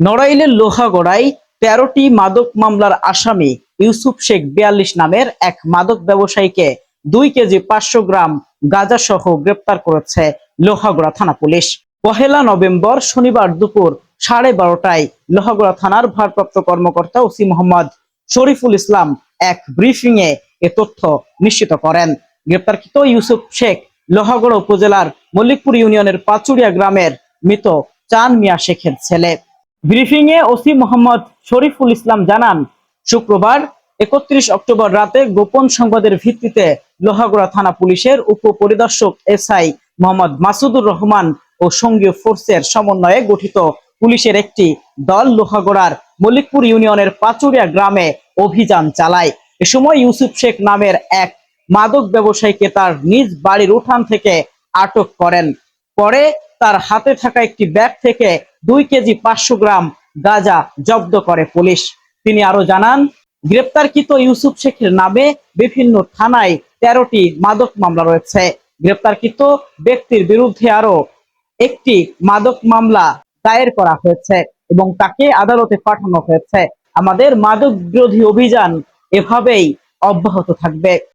নড়াইলের লোহাগড়ায় তেরোটি মাদক মামলার আসামি ইউসুফ শেখ বিয়াল্লিশ নামের এক মাদক ব্যবসায়ীকে দুই কেজি পাঁচশো গ্রাম গাঁজা সহ গ্রেপ্তার করেছে লোহাগড়া থানা পুলিশ। পহেলা নভেম্বর শনিবার দুপুর সাড়ে বারোটায় লোহাগড়া থানার ভারপ্রাপ্ত কর্মকর্তা ওসি মোহাম্মদ শরীফুল ইসলাম এক ব্রিফিং এ এ তথ্য নিশ্চিত করেন। গ্রেপ্তারকৃত ইউসুফ শেখ লোহাগড়া উপজেলার মল্লিকপুর ইউনিয়নের পাচুরিয়া গ্রামের মৃত চান মিয়া শেখের ছেলে। ব্রিফিং এ ওসি মোহাম্মদ শরীফুল ইসলাম জানান, শুক্রবার, একত্রিশ অক্টোবর রাতে গোপন সংবাদের ভিত্তিতে লোহাগড়া থানা পুলিশের উপপরিদর্শক এসআই মোহাম্মদ মাসুদুর রহমান ও সঙ্গীয় ফোর্সের সমন্বয়ে গঠিত পুলিশের একটি দল লোহাগড়ার মল্লিকপুর ইউনিয়নের পাচুরিয়া গ্রামে অভিযান চালায়। এ সময় ইউসুফ শেখ নামের এক মাদক ব্যবসায়ীকে তার নিজ বাড়ির উঠান থেকে আটক করেন। পরে তার হাতে থাকা একটি ব্যাগ থেকে দুই কেজি পাঁচশো গ্রাম গাঁজা জব্দ করে পুলিশ। তিনি আরও জানান, গ্রেপ্তারকৃত ইউসুফ শেখের নামে বিভিন্ন থানায় তেরোটি মাদক মামলা রয়েছে। গ্রেপ্তারকৃত ব্যক্তির বিরুদ্ধে আরও একটি মাদক মামলা দায়ের করা হয়েছে এবং তাকে আদালতে পাঠানো হয়েছে। আমাদের মাদক বিরোধী অভিযান এভাবেই অব্যাহত থাকবে।